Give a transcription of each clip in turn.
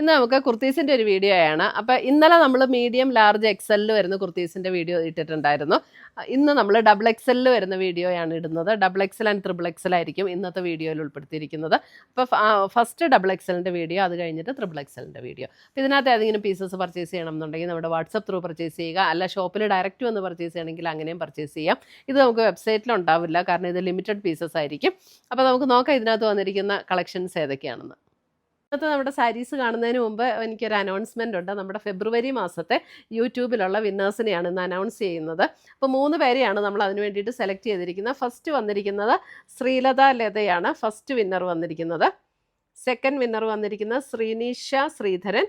ഇന്ന് നമുക്ക് കുർത്തീസിന്റെ ഒരു വീഡിയോ ആണ് അപ്പം ഇന്നലെ നമ്മൾ മീഡിയം ലാർജ് എക്സലിൽ വരുന്ന കുർത്തീസിന്റെ വീഡിയോ ഇട്ടിട്ടുണ്ടായിരുന്നു. ഇന്ന് നമ്മൾ ഡബിൾ എക്സലിൽ വരുന്ന വീഡിയോയാണ് ഇടുന്നത്. Double XL and triple XL ആയിരിക്കും ഇന്നത്തെ വീഡിയോയിൽ ഉൾപ്പെടുത്തിയിരിക്കുന്നത്. അപ്പോൾ ഫസ്റ്റ് ഡബിൾ എക്സലിന്റെ വീഡിയോ അത് കഴിഞ്ഞിട്ട് ത്രിബിൾ എക്സലിന്റെ വീഡിയോ അപ്പോൾ ഇതിനകത്ത് ഏതെങ്കിലും പീസസ് പർച്ചേസ് ചെയ്യണം എന്നുണ്ടെങ്കിൽ നമ്മുടെ വാട്സപ്പ് ത്രൂ പർച്ചേസ് ചെയ്യുക. അല്ല ഷോപ്പിൽ ഡയറക്റ്റ് വന്ന് പർച്ചേസ് ചെയ്യണമെങ്കിൽ അങ്ങനെയും പർച്ചേസ് ചെയ്യാം. ഇത് നമുക്ക് വെബ്സൈറ്റിൽ ഉണ്ടാവില്ല. കാരണം ഇത് ലിമിറ്റഡ് പീസസ് ആയിരിക്കും. അപ്പോൾ നമുക്ക് നോക്കാം ഇതിനകത്ത് വന്നിരിക്കുന്ന കളക്ഷൻസ് ഏതൊക്കെയാണെന്ന്. ഇന്നത്തെ നമ്മുടെ സാരീസ് കാണുന്നതിന് മുമ്പ് എനിക്കൊരു അനൗൺസ്മെന്റ് ഉണ്ട്. നമ്മുടെ ഫെബ്രുവരി മാസത്തെ യൂട്യൂബിലുള്ള വിന്നേഴ്സിനെയാണ് ഇന്ന് അനൗൺസ് ചെയ്യുന്നത്. അപ്പോൾ മൂന്ന് പേരെയാണ് നമ്മൾ അതിന് വേണ്ടിയിട്ട് സെലക്ട് ചെയ്തിരിക്കുന്നത്. ഫസ്റ്റ് വന്നിരിക്കുന്നത് ശ്രീലത ലതയാണ്. ഫസ്റ്റ് വിന്നർ വന്നിരിക്കുന്നത്. സെക്കൻഡ് വിന്നർ വന്നിരിക്കുന്നത് ശ്രീനീഷ ശ്രീധരൻ.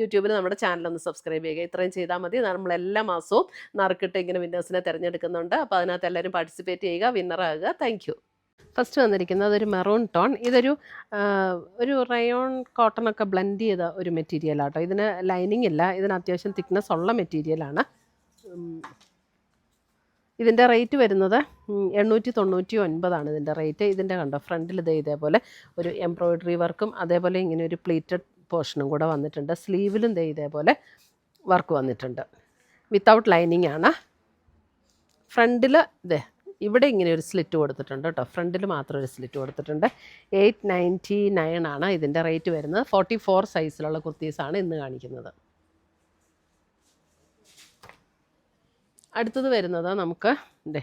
യൂട്യൂബിൽ നമ്മുടെ ചാനൽ ഒന്ന് സബ്സ്ക്രൈബ് ചെയ്യുക. ഇത്രയും ചെയ്താൽ മതി. നമ്മൾ എല്ലാ മാസവും നറുക്കിട്ട് ഇങ്ങനെ വിന്നേഴ്സിനെ തിരഞ്ഞെടുക്കുന്നുണ്ട്. അപ്പോൾ അതിനകത്ത് എല്ലാവരും പാർട്ടിസിപ്പേറ്റ് ചെയ്യുക വിന്നറാകുക താങ്ക് ഫസ്റ്റ് വന്നിരിക്കുന്നത് ഒരു മെറൂൺ ടോൺ ഇതൊരു ഒരു റയോൺ കോട്ടൺ ഒക്കെ ബ്ലെൻഡ് ചെയ്ത ഒരു മെറ്റീരിയൽ ആട്ടോ. ഇതിന് ലൈനിങ് ഇല്ല. ഇതിന് അത്യാവശ്യം തിക്നെസ് ഉള്ള മെറ്റീരിയലാണ് ഇതിന്റെ റേറ്റ് വരുന്നത് എണ്ണൂറ്റി തൊണ്ണൂറ്റി ഒൻപതാണ് ഇതിന്റെ റേറ്റ് ഇതിന്റെ കണ്ടോ ഫ്രണ്ടിൽ ഇതേ ഇതേപോലെ ഒരു എംബ്രോയിഡറി വർക്കും അതേപോലെ ഇങ്ങനെ ഒരു പ്ലീറ്റഡ് പോർഷനും കൂടെ വന്നിട്ടുണ്ട്. സ്ലീവിലും ദേ ഇതേപോലെ വർക്ക് വന്നിട്ടുണ്ട്. വിത്തൗട്ട് ലൈനിങ് ആണ്. ഫ്രണ്ടിൽ ഇതേ ഇവിടെ ഇങ്ങനെ ഒരു സ്ലിറ്റ് കൊടുത്തിട്ടുണ്ട് കേട്ടോ. ഫ്രണ്ടിൽ മാത്രം ഒരു സ്ലിറ്റ് കൊടുത്തിട്ടുണ്ട്. എയ്റ്റ് നയന്റി നയൻ ആണ് ഇതിന്റെ റേറ്റ് വരുന്നത്. ഫോർട്ടി ഫോർ സൈസിലുള്ള കുർത്തീസാണ് ഇന്ന് കാണിക്കുന്നത്. അടുത്തത് വരുന്നത് നമുക്ക് ഇതേ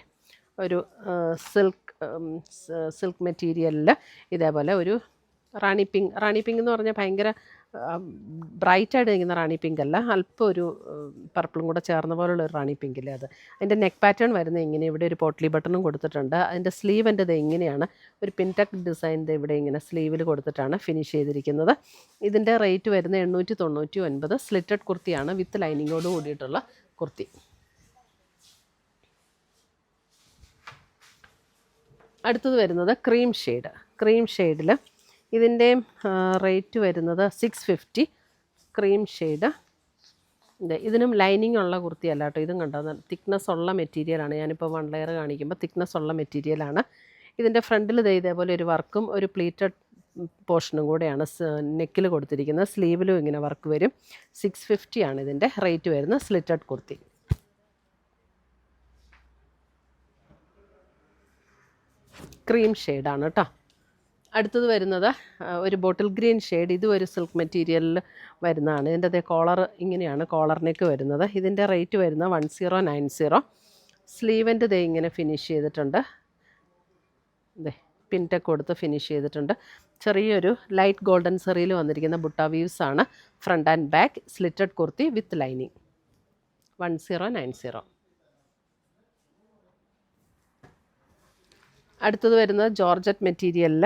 ഒരു സിൽക്ക് സിൽക്ക് മെറ്റീരിയലിൽ ഇതേപോലെ ഒരു റാണി പിങ്ക്. റാണി പിങ്ക് എന്ന് പറഞ്ഞാൽ ഭയങ്കര ബ്രൈറ്റായിട്ട് നിൽക്കുന്ന റാണി പിങ്ക് അല്ല. അല്പം ഒരു പർപ്പിളും കൂടെ ചേർന്ന പോലുള്ള ഒരു റാണി പിങ്കില്ലേ അത്. അതിന്റെ നെക്ക് പാറ്റേൺ വരുന്നത് ഇങ്ങനെ ഇവിടെ ഒരു പോട്ട്ലി ബട്ടണും കൊടുത്തിട്ടുണ്ട്. അതിന്റെ സ്ലീവിന്റെ ഇത് ഇങ്ങനെയാണ്. ഒരു പിൻടക് ഡിസൈൻ ഇവിടെ ഇങ്ങനെ സ്ലീവിൽ കൊടുത്തിട്ടാണ് ഫിനിഷ് ചെയ്തിരിക്കുന്നത്. ഇതിന്റെ റേറ്റ് വരുന്നത് എണ്ണൂറ്റി തൊണ്ണൂറ്റി ഒൻപത് സ്ലിറ്റഡ് കുർത്തിയാണ് വിത്ത് ലൈനിങ്ങോട് കൂടിയിട്ടുള്ള കുർത്തി. അടുത്തത് വരുന്നത് ക്രീം ഷെയ്ഡ്. ക്രീം ഷെയ്ഡിൽ ഇതിന്റെ റേറ്റ് വരുന്നത് സിക്സ് ഫിഫ്റ്റി ക്രീം ഷെയ്ഡ് ഇത് ഇതിനും ലൈനിങ് ഉള്ള കുർത്തിയല്ല കേട്ടോ ഇതും കണ്ടോ? തിക്നെസ് ഉള്ള മെറ്റീരിയലാണ് ഞാനിപ്പോൾ വൺ ലെയർ കാണിക്കുമ്പോൾ തിക്നെസ് ഉള്ള മെറ്റീരിയലാണ് ഇതിന്റെ ഫ്രണ്ടിൽ ഇതേപോലെ ഒരു വർക്കും ഒരു പ്ലീറ്റഡ് പോർഷനും കൂടെയാണ് നെക്കിൽ കൊടുത്തിരിക്കുന്നത്. സ്ലീവിലും ഇങ്ങനെ വർക്ക് വരും. സിക്സ് ഫിഫ്റ്റി ആണ് ഇതിന്റെ റേറ്റ് വരുന്നത് സ്ലിറ്റഡ് കുർത്തി. ക്രീം ഷെയ്ഡാണ് കേട്ടോ. അടുത്തത് വരുന്നത് ഒരു ബോട്ടിൽ ഗ്രീൻ ഷെയ്ഡ്. ഇതും ഒരു സിൽക്ക് മെറ്റീരിയലിൽ വരുന്നതാണ്. ഇതിന്റെ അതേ കോളർ ഇങ്ങനെയാണ് കോളറിനേക്ക് നെക്ക് വരുന്നത്. ഇതിന്റെ റേറ്റ് വരുന്നത് വൺ സീറോ നയൻ സീറോ. സ്ലീവിന്റെ ദേ ഇങ്ങനെ ഫിനിഷ് ചെയ്തിട്ടുണ്ട്. ദേ പിന്റൊക്കെ കൊടുത്ത് ഫിനിഷ് ചെയ്തിട്ടുണ്ട്. ചെറിയൊരു ലൈറ്റ് ഗോൾഡൻ സെറിയിൽ വന്നിരിക്കുന്ന ബുട്ട വീവ്സ് ആണ് front and back slitted kurti with lining. One zero nine zero. അടുത്തത് വരുന്നത് ജോർജറ്റ് മെറ്റീരിയലിൽ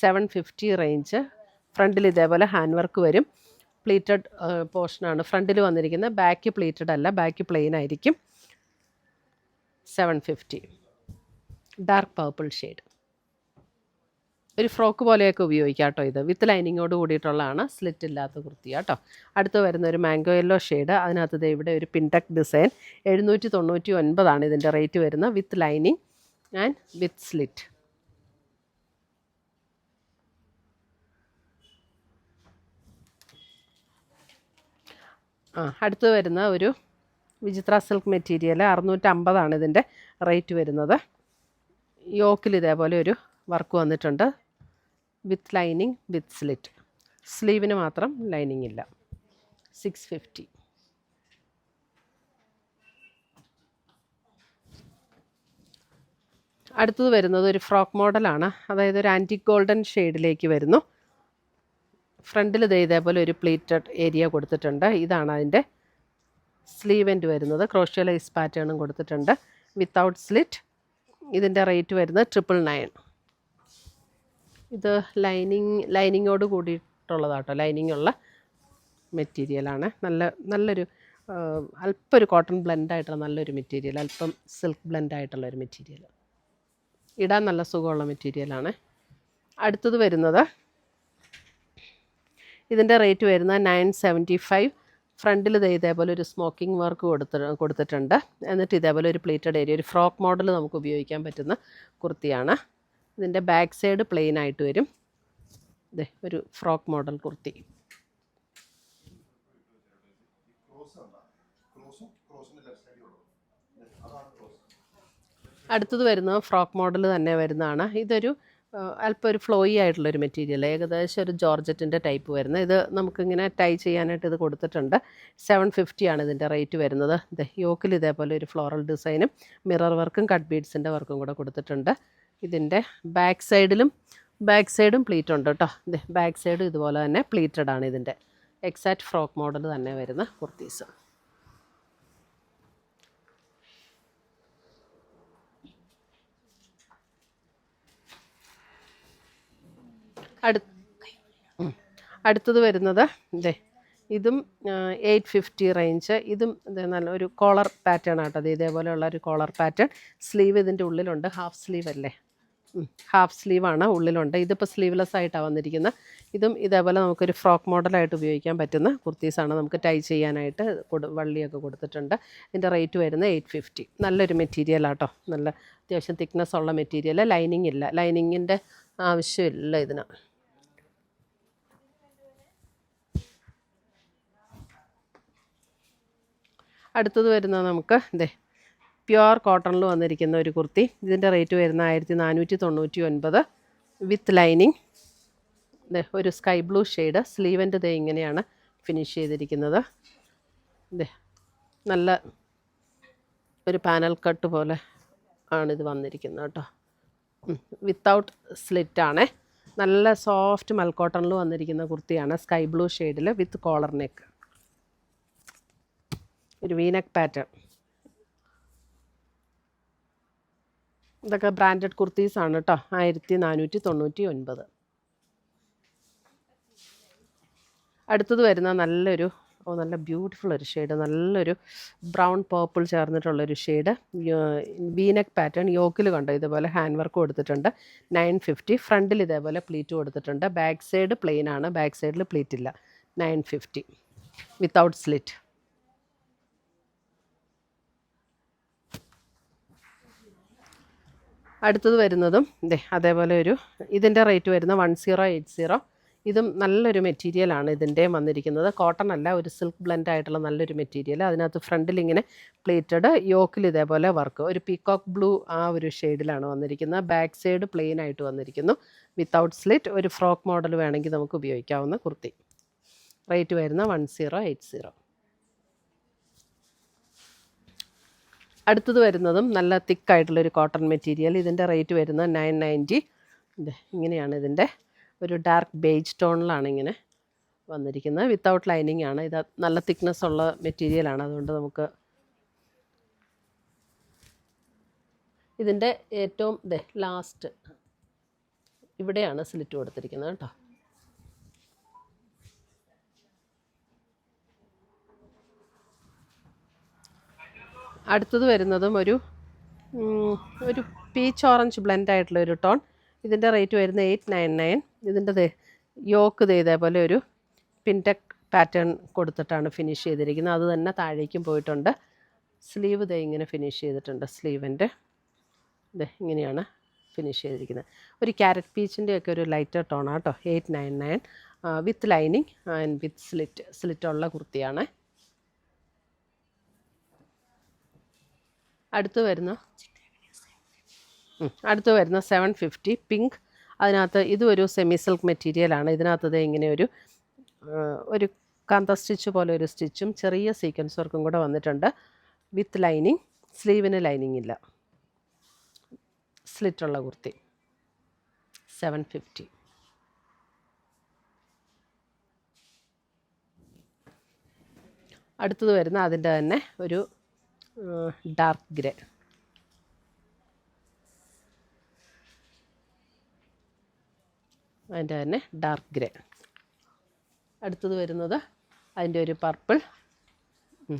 സെവൻ ഫിഫ്റ്റി റേഞ്ച്. ഫ്രണ്ടിൽ ഇതേപോലെ ഹാൻഡ് വർക്ക് വരും. പ്ലീറ്റഡ് പോർഷനാണ്. ഫ്രണ്ടിൽ വന്നിരിക്കുന്നത് ബാക്ക് പ്ലീറ്റഡ് അല്ല ബാക്ക് പ്ലെയിൻ ആയിരിക്കും. Seven fifty. Dark purple shade. ഒരു ഫ്രോക്ക് പോലെയൊക്കെ ഉപയോഗിക്കാം കേട്ടോ ഇത്. വിത്ത് ലൈനിങ്ങോട് കൂടിയിട്ടുള്ളതാണ്. സ്ലിറ്റ് ഇല്ലാത്ത കുർത്തി കേട്ടോ. അടുത്ത് വരുന്ന ഒരു മാംഗോ യെല്ലോ ഷെയ്ഡ്. അതിനകത്ത് ഇവിടെ ഒരു പിൻടെക് ഡിസൈൻ. എഴുന്നൂറ്റി തൊണ്ണൂറ്റി ഒൻപതാണ് ഇതിന്റെ റേറ്റ് വരുന്നത്. With lining and with slit. ആ അടുത്ത് വരുന്ന ഒരു വിചിത്ര സിൽക്ക് മെറ്റീരിയൽ അറുന്നൂറ്റമ്പതാണ് ഇതിന്റെ റേറ്റ് വരുന്നത്. യോക്കിൽ ഇതേപോലെ ഒരു വർക്ക് വന്നിട്ടുണ്ട്. വിത്ത് ലൈനിങ് വിത്ത് സ്ലിറ്റ് സ്ലീവിന് മാത്രം ലൈനിങ് ഇല്ല. സിക്സ് ഫിഫ്റ്റി അടുത്തത് വരുന്നത് ഒരു ഫ്രോക്ക് മോഡലാണ്. അതായത് ഒരു ആന്റി ഗോൾഡൻ ഷെയ്ഡിലേക്ക് വരുന്നു. ഫ്രണ്ടിൽ ഇതേപോലെ ഒരു പ്ലീറ്റഡ് ഏരിയ കൊടുത്തിട്ടുണ്ട്. ഇതാണ് അതിന്റെ സ്ലീവ് വരുന്നത്. ക്രോഷ്യലൈസ് പാറ്റേണും കൊടുത്തിട്ടുണ്ട്. വിത്തൗട്ട് സ്ലിറ്റ് ഇതിന്റെ റേറ്റ് വരുന്നത് ട്രിപ്പിൾ നയൻ ഇത് ലൈനിങ് ലൈനിങ്ങോട് കൂടിയിട്ടുള്ളതാട്ടോ. ലൈനിങ് ഉള്ള മെറ്റീരിയലാണ് നല്ല നല്ലൊരു അല്പം ഒരു കോട്ടൺ ബ്ലെൻഡ് ആയിട്ടുള്ള നല്ലൊരു മെറ്റീരിയൽ അല്പം സിൽക്ക് ബ്ലെൻഡ് ആയിട്ടുള്ള ഒരു മെറ്റീരിയൽ ഇടാൻ നല്ല സുഖമുള്ള മെറ്റീരിയലാണ് അടുത്തത് വരുന്നത് ഇതിന്റെ റേറ്റ് വരുന്നത് നയൻ സെവന്റി ഫൈവ്. ഫ്രണ്ടിൽ ഇത് ഇതേപോലെ ഒരു സ്മോക്കിംഗ് വർക്ക് കൊടുത്ത് കൊടുത്തിട്ടുണ്ട്. എന്നിട്ട് ഇതേപോലെ ഒരു പ്ലേറ്റഡ് ഏരിയ ഒരു ഫ്രോക്ക് മോഡൽ നമുക്ക് ഉപയോഗിക്കാൻ പറ്റുന്ന കുർത്തിയാണ്. ഇതിന്റെ ബാക്ക് സൈഡ് പ്ലെയിൻ ആയിട്ട് വരും. ഇതേ ഒരു ഫ്രോക്ക് മോഡൽ കുർത്തി. അടുത്തത് വരുന്നത് ഫ്രോക്ക് മോഡൽ തന്നെ വരുന്നതാണ്. ഇതൊരു അല്പം ഒരു ഫ്ലോയി ആയിട്ടുള്ളൊരു മെറ്റീരിയൽ ഏകദേശം ഒരു ജോർജറ്റിന്റെ ടൈപ്പ് വരുന്നത് ഇത് നമുക്കിങ്ങനെ ടൈ ചെയ്യാനായിട്ട് ഇത് കൊടുത്തിട്ടുണ്ട്. സെവൻ ഫിഫ്റ്റി ആണ് ഇതിന്റെ റേറ്റ് വരുന്നത്. യോക്കിൽ ഇതേപോലെ ഒരു ഫ്ലോറൽ ഡിസൈനും മിറർ വർക്കും കട്ട് ബീഡ്സിന്റെ വർക്കും കൂടെ കൊടുത്തിട്ടുണ്ട്. ഇതിന്റെ ബാക്ക് സൈഡിലും ബാക്ക് സൈഡും പ്ലീറ്റ് ഉണ്ട് കേട്ടോ ബാക്ക് സൈഡും ഇതുപോലെ തന്നെ പ്ലീറ്റഡ് ആണ് ഇതിന്റെ എക്സാക്ട് ഫ്രോക്ക് മോഡൽ തന്നെ വരുന്ന കുർത്തീസ്. അടു അടുത്തത് വരുന്നത് ഇതേ ഇതും എയ്റ്റ് ഫിഫ്റ്റി റേഞ്ച് ഇതും നല്ല ഒരു കോളർ പാറ്റേൺ ആട്ടോ. അത് ഇതേപോലെയുള്ള ഒരു കോളർ പാറ്റേൺ സ്ലീവ് ഇതിന്റെ ഉള്ളിലുണ്ട്. ഹാഫ് സ്ലീവ് അല്ലേ? ഹാഫ് സ്ലീവാണ് ഉള്ളിലുണ്ട്. ഇതിപ്പോൾ സ്ലീവ്ലെസ് ആയിട്ടാണ് വന്നിരിക്കുന്നത്. ഇതും ഇതേപോലെ നമുക്കൊരു ഫ്രോക്ക് മോഡലായിട്ട് ഉപയോഗിക്കാൻ പറ്റുന്ന കുർത്തീസാണ് നമുക്ക് ടൈ ചെയ്യാനായിട്ട് കൊടു വള്ളിയൊക്കെ കൊടുത്തിട്ടുണ്ട്. ഇതിന്റെ റേറ്റ് വരുന്നത് എയ്റ്റ് ഫിഫ്റ്റി നല്ലൊരു മെറ്റീരിയൽ ആട്ടോ. നല്ല അത്യാവശ്യം തിക്നെസ് ഉള്ള മെറ്റീരിയൽ ലൈനിങ് ഇല്ല. ലൈനിങ്ങിന്റെ ആവശ്യമില്ല ഇതിന്. അടുത്തത് വരുന്നത് നമുക്ക് ഇതേ പ്യുവർ കോട്ടണിൽ വന്നിരിക്കുന്ന ഒരു കുർത്തി. ഇതിന്റെ റേറ്റ് വരുന്ന ആയിരത്തി നാനൂറ്റി തൊണ്ണൂറ്റി ഒൻപത് വിത്ത് ലൈനിങ്. ഒരു സ്കൈ ബ്ലൂ ഷെയ്ഡ്. സ്ലീവന്റെ ദേ ഇങ്ങനെയാണ് ഫിനിഷ് ചെയ്തിരിക്കുന്നത്. ദേ നല്ല ഒരു പാനൽ കട്ട് പോലെ ആണിത് വന്നിരിക്കുന്നത് കേട്ടോ. വിത്തൗട്ട് സ്ലിറ്റാണേ നല്ല സോഫ്റ്റ് മൽക്കോട്ടണിൽ വന്നിരിക്കുന്ന കുർത്തിയാണ് സ്കൈ ബ്ലൂ ഷെയ്ഡിൽ വിത്ത് കോളർ നെക്ക്. ഒരു വീനക് പാറ്റേൺ ഇതൊക്കെ ബ്രാൻഡഡ് കുർത്തീസ് ആണ് കേട്ടോ ആയിരത്തി നാനൂറ്റി തൊണ്ണൂറ്റി ഒൻപത് അടുത്തത് വരുന്ന നല്ലൊരു ഓ നല്ല ബ്യൂട്ടിഫുൾ ഒരു ഷെയ്ഡ് നല്ലൊരു ബ്രൗൺ പേർപ്പിൾ ചേർന്നിട്ടുള്ളൊരു ഷെയ്ഡ് വീനക് പാറ്റേൺ യോക്കിൽ കണ്ടോ? ഇതേപോലെ ഹാൻഡ് വർക്ക് കൊടുത്തിട്ടുണ്ട്. നയൻ ഫിഫ്റ്റി ഫ്രണ്ടിൽ ഇതേപോലെ പ്ലീറ്റ് കൊടുത്തിട്ടുണ്ട്. ബാക്ക് സൈഡ് പ്ലെയിൻ ആണ് ബാക്ക് സൈഡിൽ പ്ലീറ്റ് ഇല്ല. നയൻ ഫിഫ്റ്റി വിത്തൗട്ട് സ്ലിറ്റ് അടുത്തത് വരുന്നതും ഇതേ അതേപോലെ ഒരു ഇതിന്റെ റേറ്റ് വരുന്ന വൺ സീറോ എയ്റ്റ് സീറോ. ഇതും നല്ലൊരു മെറ്റീരിയലാണ് ഇതിന്റെ വന്നിരിക്കുന്നത്. കോട്ടൺ അല്ല ഒരു സിൽക്ക് ബ്ലെൻഡ് ആയിട്ടുള്ള നല്ലൊരു മെറ്റീരിയൽ അതിനകത്ത് ഫ്രണ്ടിൽ ഇങ്ങനെ പ്ലേറ്റഡ് യോക്കിൽ ഇതേപോലെ വർക്ക് ഒരു പീക്കോക്ക് ബ്ലൂ ആ ഒരു ഷെയ്ഡിലാണ് വന്നിരിക്കുന്നത്. ബാക്ക് സൈഡ് പ്ലെയിൻ ആയിട്ട് വന്നിരിക്കുന്നു. വിത്തൗട്ട് സ്ലിറ്റ് ഒരു ഫ്രോക്ക് മോഡൽ വേണമെങ്കിൽ നമുക്ക് ഉപയോഗിക്കാവുന്ന കുർത്തി. റേറ്റ് വരുന്ന വൺ സീറോ എയ്റ്റ് സീറോ അടുത്തത് വരുന്നതും നല്ല തിക്കായിട്ടുള്ളൊരു കോട്ടൺ മെറ്റീരിയൽ ഇതിന്റെ റേറ്റ് വരുന്നത് നയൻ നയന്റി ഇങ്ങനെയാണ് ഇതിന്റെ ഒരു ഡാർക്ക് ബേജ് ടോണിലാണ് ഇങ്ങനെ വന്നിരിക്കുന്നത്. വിത്തൗട്ട് ലൈനിങ് ആണ്. ഇത് നല്ല തിക്നെസ് ഉള്ള മെറ്റീരിയലാണ് അതുകൊണ്ട് നമുക്ക് ഇതിന്റെ ഏറ്റവും ലാസ്റ്റ് ഇവിടെയാണ് സ്ലിറ്റ് കൊടുത്തിരിക്കുന്നത് കേട്ടോ. അടുത്തത് വരുന്നതും ഒരു ഒരു പീച്ച് ഓറഞ്ച് ബ്ലെൻഡ് ആയിട്ടുള്ള ഒരു ടോൺ ഇതിന്റെ റേറ്റ് വരുന്നത് എയ്റ്റ് നയൻ നയൻ ഇതിന്റെ യോക്ക് ദേ ഇതേപോലെ ഒരു പിൻടെക് പാറ്റേൺ കൊടുത്തിട്ടാണ് ഫിനിഷ് ചെയ്തിരിക്കുന്നത്. അത് തന്നെ താഴേക്കും പോയിട്ടുണ്ട്. സ്ലീവ് ദേ ഇങ്ങനെ ഫിനിഷ് ചെയ്തിട്ടുണ്ട്. സ്ലീവിന്റെ ദേ ഇങ്ങനെയാണ് ഫിനിഷ് ചെയ്തിരിക്കുന്നത്. ഒരു ക്യാരറ്റ് പീച്ചിന്റെ ഒക്കെ ഒരു ലൈറ്റർ ടോണാണ് കേട്ടോ eight nine nine with lining and with slit സ്ലിറ്റുള്ള കുർത്തിയാണ്. അടുത്ത് വരുന്ന അടുത്ത് വരുന്ന സെവൻ ഫിഫ്റ്റി പിങ്ക് അതിനകത്ത് ഇതൊരു സെമി സിൽക്ക് മെറ്റീരിയലാണ് ഇതിനകത്ത് ദേ ഇങ്ങനെ ഒരു ഒരു കാന്ത സ്റ്റിച്ച് പോലെ ഒരു സ്റ്റിച്ചും ചെറിയ സീക്വൻസ് വർക്കും കൂടെ വന്നിട്ടുണ്ട്. വിത്ത് ലൈനിങ് സ്ലീവിന് ലൈനിങ് ഇല്ല. സ്ലിറ്റുള്ള കുർത്തി. സെവൻ ഫിഫ്റ്റി അടുത്തത് വരുന്ന അതിന്റെ തന്നെ ഒരു ഡാർക്ക് ഗ്രേ. അതിന്റെ തന്നെ ഡാർക്ക് ഗ്രേ. അടുത്തത് വരുന്നത് അതിന്റെ ഒരു പർപ്പിൾ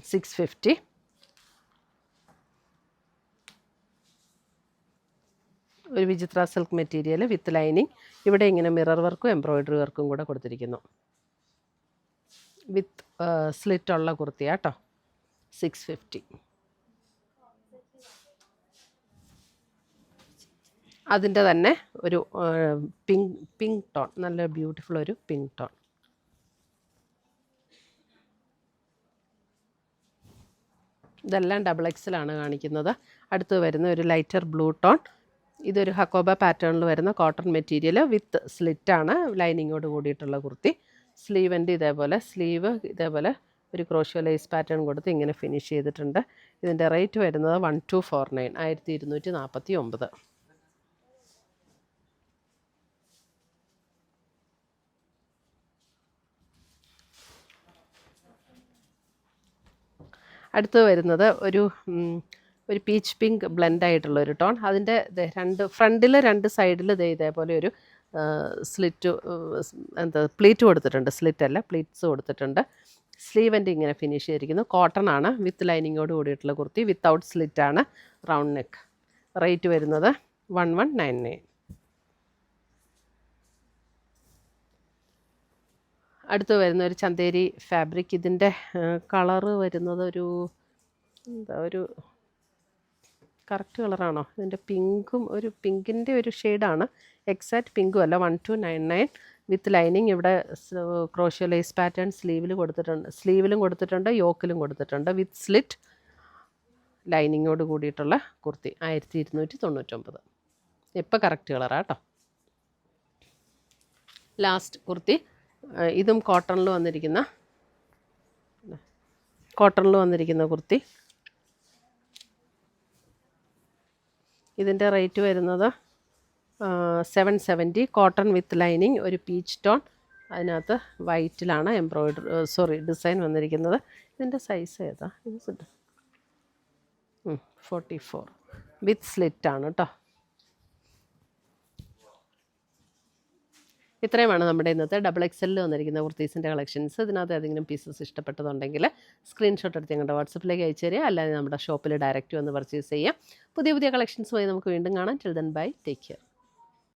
സിക്സ് ഫിഫ്റ്റി. ഒരു വിചിത്ര സിൽക്ക് മെറ്റീരിയൽ വിത്ത് ലൈനിങ്. ഇവിടെ ഇങ്ങനെ മിറർ വർക്കും എംബ്രോയിഡറി വർക്കും കൂടെ കൊടുത്തിരിക്കുന്നു. വിത്ത് സ്ലിറ്റ് ഉള്ള കുർത്തിയാട്ടോ സിക്സ് ഫിഫ്റ്റി. അതിന്റെ തന്നെ ഒരു പിങ്ക് പിങ്ക് ടോൺ നല്ല ബ്യൂട്ടിഫുൾ ഒരു പിങ്ക് ടോൺ. ഇതെല്ലാം ഡബിൾ എക്സിലാണ് കാണിക്കുന്നത്. അടുത്ത് വരുന്ന ഒരു ലൈറ്റർ ബ്ലൂ ടോൺ ഇതൊരു ഹക്കോബ പാറ്റേണിൽ വരുന്ന കോട്ടൺ മെറ്റീരിയൽ വിത്ത് സ്ലിറ്റാണ് ലൈനിങ്ങോട് കൂടിയിട്ടുള്ള കുർത്തി. സ്ലീവിന്റെ ഇതേപോലെ സ്ലീവ് ഇതേപോലെ ഒരു ക്രോഷ്യോ ലൈസ് പാറ്റേൺ കൊടുത്ത് ഇങ്ങനെ ഫിനിഷ് ചെയ്തിട്ടുണ്ട്. ഇതിന്റെ റേറ്റ് വരുന്നത് വൺ ടു ഫോർ നയൻ ആയിരത്തി ഇരുന്നൂറ്റി നാൽപ്പത്തി ഒമ്പത്. അടുത്ത് വരുന്നത് ഒരു ഒരു പീച്ച് പിങ്ക് ബ്ലെൻഡ് ആയിട്ടുള്ള ഒരു ടോൺ അതിന്റെ രണ്ട് ഫ്രണ്ടിൽ രണ്ട് സൈഡിൽ ഇതേപോലെ ഒരു സ്ലിറ്റ് എന്താ പ്ലീറ്റ് കൊടുത്തിട്ടുണ്ട്. സ്ലിറ്റ് അല്ല പ്ലീറ്റ്സ് കൊടുത്തിട്ടുണ്ട്. സ്ലീവന്റെ ഇങ്ങനെ ഫിനിഷ് ചെയ്തിരിക്കുന്നു. കോട്ടൺ ആണ് വിത്ത് ലൈനിങ്ങോട് കൂടിയിട്ടുള്ള കുർത്തി വിത്തൗട്ട് സ്ലിറ്റ് ആണ്. റൗണ്ട് നെക്ക് റേറ്റ് വരുന്നത് വൺ വൺ നയൻ നയൻ അടുത്ത് വരുന്ന ഒരു ചന്തേരി ഫാബ്രിക് ഇതിന്റെ കളറ് വരുന്നത് ഒരു എന്താ ഒരു കറക്റ്റ് കളറാണോ ഇതിന്റെ പിങ്കും ഒരു പിങ്കിന്റെ ഒരു ഷെയ്ഡാണ് എക്സാക്റ്റ് പിങ്കും അല്ല one two nine nine with lining ഇവിടെ ക്രോഷ്യോ ലേസ് പാറ്റേൺ സ്ലീവിൽ കൊടുത്തിട്ടുണ്ട്. സ്ലീവിലും കൊടുത്തിട്ടുണ്ട് യോക്കിലും കൊടുത്തിട്ടുണ്ട് വിത്ത് സ്ലിറ്റ് ലൈനിങ്ങോട് കൂടിയിട്ടുള്ള കുർത്തി ആയിരത്തി ഇരുന്നൂറ്റി തൊണ്ണൂറ്റൊമ്പത് ഇപ്പം കറക്റ്റ് കളറാണ് കേട്ടോ ലാസ്റ്റ് കുർത്തി. ഇതും കോട്ടണിൽ വന്നിരിക്കുന്ന കോട്ടണിൽ വന്നിരിക്കുന്ന കുർത്തി. ഇതിന്റെ റേറ്റ് വരുന്നത് seven seventy cotton with lining ഒരു പീച്ച് ടോൺ അതിനകത്ത് വൈറ്റിലാണ് എംബ്രോയിഡറി സോറി ഡിസൈൻ വന്നിരിക്കുന്നത്. ഇതിന്റെ സൈസ് ഏതാ? ഇത് ഫോർട്ടി ഫോർ വിത്ത് സ്ലിറ്റാണ് കേട്ടോ ഇത്രയുമാണ് നമ്മുടെ ഇന്നത്തെ ഡബിൾ എക്സലിൽ വന്നിരിക്കുന്ന കുർത്തീസിന്റെ കളക്ഷൻസ് ഇതിനകത്ത് ഏതെങ്കിലും പീസസ് ഇഷ്ടപ്പെട്ടതുണ്ടെങ്കിൽ സ്ക്രീൻഷോട്ട് എടുത്ത് ഞങ്ങളുടെ വാട്സപ്പിലേക്ക് അയച്ചു തരിക. അല്ലാതെ നമ്മുടെ ഷോപ്പിൽ ഡയറക്റ്റ് വന്ന് പർച്ചേസ് ചെയ്യാം. പുതിയ പുതിയ കളക്ഷൻസുമായി നമുക്ക് വീണ്ടും കാണാം. Then bye take care